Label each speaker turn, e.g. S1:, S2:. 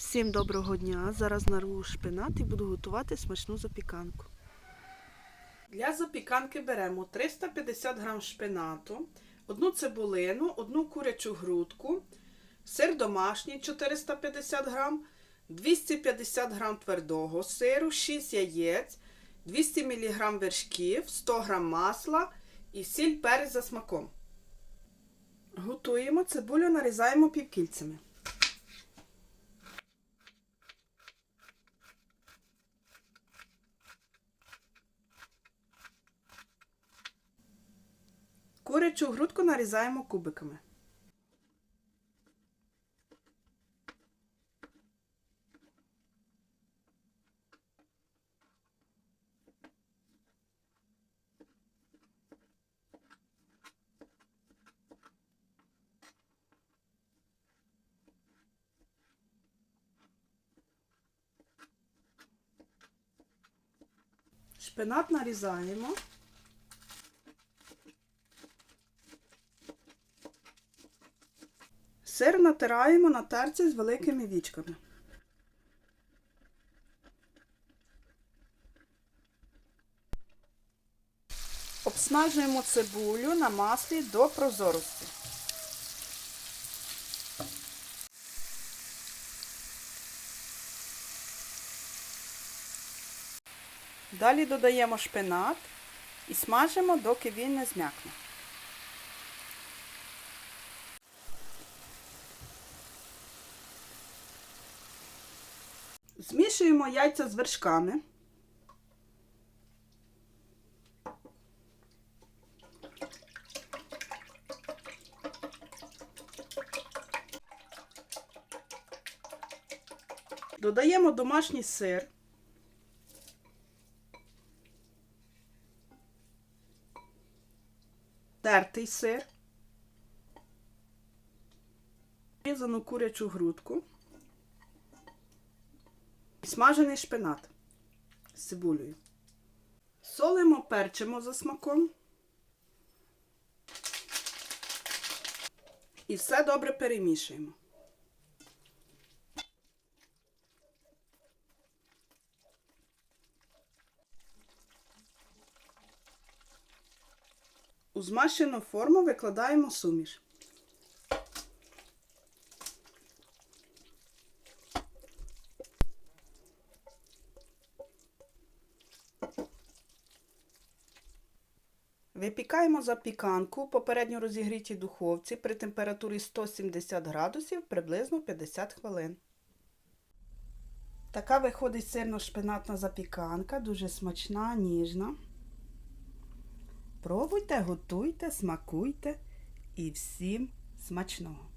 S1: Всім доброго дня! Зараз нарву шпинат і буду готувати смачну запіканку. Для запіканки беремо 350 г шпинату, одну цибулину, одну курячу грудку, сир домашній 450 г, 250 г твердого сиру, 6 яєць, 200 мг вершків, 100 г масла і сіль перець за смаком. Готуємо цибулю, нарізаємо півкільцями. Курячу грудку нарізаємо кубиками. Шпинат нарізаємо. Сир натираємо на терці з великими вічками. Обсмажуємо цибулю на маслі до прозорості. Далі додаємо шпинат і смажимо, доки він не зм'якне. Змішуємо яйця з вершками. Додаємо домашній сир. Тертий сир. Різану курячу грудку. Смажений шпинат з цибулею. Солимо, перчимо за смаком. І все добре перемішуємо. У змащену форму викладаємо суміш. Випікаємо запіканку попередньо розігрітій духовці при температурі 170 градусів приблизно 50 хвилин. Така виходить сирно-шпинатна запіканка, дуже смачна, ніжна. Пробуйте, готуйте, смакуйте і всім смачного!